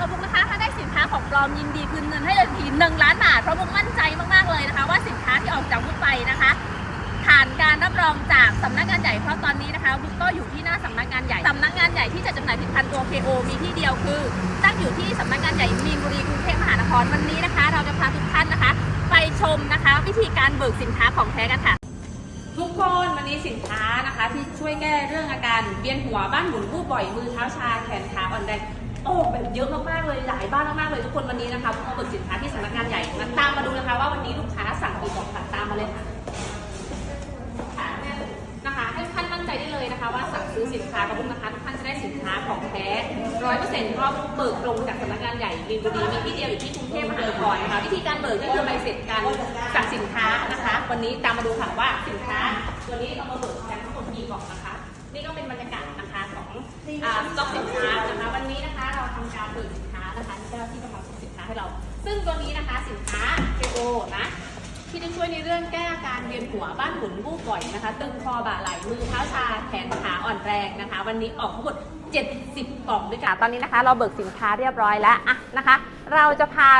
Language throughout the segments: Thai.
กับบุ๊กนะคะถ้าได้สินค้าของปลอมยินดีคืนเงินให้เลยทีหนึ่งล้านบาทเพราะบุ๊กมั่นใจมากๆเลยนะคะ ว่าสินค้าที่ออกจากบุ๊กไปนะคะ ผ่านการรับรองจากสำนักงานใหญ่เพราะตอนนี้นะคะบุ๊กก็อยู่ที่หน้าสำนักงานใหญ่สำนักงานใหญ่ที่จะจำหน่ายผลิตภัณฑ์ตัว KO มีที่เดียวคือ ตั้งอยู่ที่สำนักงานใหญ่มีนบุรีกรุงเทพมหานครวันนี้นะคะ เราจะพาทุกท่านนะคะ ไปชมนะคะ วิธีการเบิกสินค้าของแท้กันค่ะทุกคนวันนี้สินค้านะคะ ที่ช่วยแก้เรื่องอาการเวียนหัวบ้านหมุนวูบบ่อยมือเท้าชาแขนขาอ่อนแรง โอ้แบบเยอะมากๆเลยหลายบ้านมากๆเลยทุกคนวันนี้นะคะพวกเราเบิกสินค้าที่สำนักงานใหญ่มาตามมาดูนะคะ ว่าวันนี้ลูกค้าสั่งกี่กล่องตามมาเลยค่ะนะคะให้ทุกท่านมั่นใจได้เลยนะคะว่าสั่งซื้อสินค้ากับพวกนะคะทุกท่านจะได้สินค้าของแท้ร้อยเปอร์เซ็นต์เพราะเบิกตรงจากสำนักงานใหญ่มีนบุรีมีที่เดียวอยู่ที่กรุงเทพมหานครนะคะวิธีการเบิกก็คือใบเสร็จการสั่งสินค้านะคะ วันนี้ตามมาดูค่ะว่าสินค้าตัวนี้เรามาเบิกกันทั้งหมดกี่กล่องนะคะ นี่ก็เป็นบรรยากาศนะคะของสต็อกสินค้า ทำการเบิกสินค้านะคะเจ้าหน้าที่กำลังส่งสินค้าให้เรา ซึ่งตัวนี้นะคะสินค้าเโอนะที่จะช่วยในเรื่องแก้อาการเวียนหัวบ้านหมุนวูบบ่อยนะคะตึงคอบ่าไหล่มือเท้าชาแขนขาอ่อนแรงนะคะ วันนี้ออกทั้งหมด70กล่องด้วยกันตอนนี้นะคะ เราเบิกสินค้าเรียบร้อยแล้วอะนะคะ เราจะพา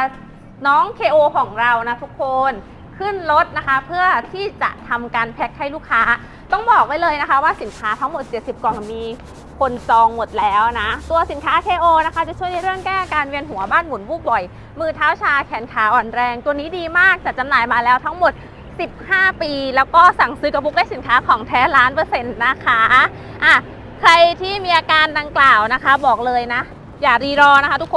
น้อง KO ของเรานะทุกคนขึ้นรถนะคะ เพื่อที่จะทำการแพ็คให้ลูกค้า ต้องบอกไว้เลยนะคะ ว่าสินค้าทั้งหมด 70 กล่องมี คนจองหมดแล้วนะ ตัวสินค้า KO นะคะจะช่วยในเรื่องแก้อาการเวียนหัวบ้านหมุนวูบบ่อย มือเท้าชาแขนขาอ่อนแรง ตัวนี้ดีมากจัดจำหน่ายมาแล้วทั้งหมด 15 ปี แล้วก็สั่งซื้อกระบุกได้สินค้าของแท้ล้านเปอร์เซ็นต์นะคะอะใครที่มีอาการดังกล่าวนะคะ บอกเลยนะ อย่ารีรอนะคะทุกคน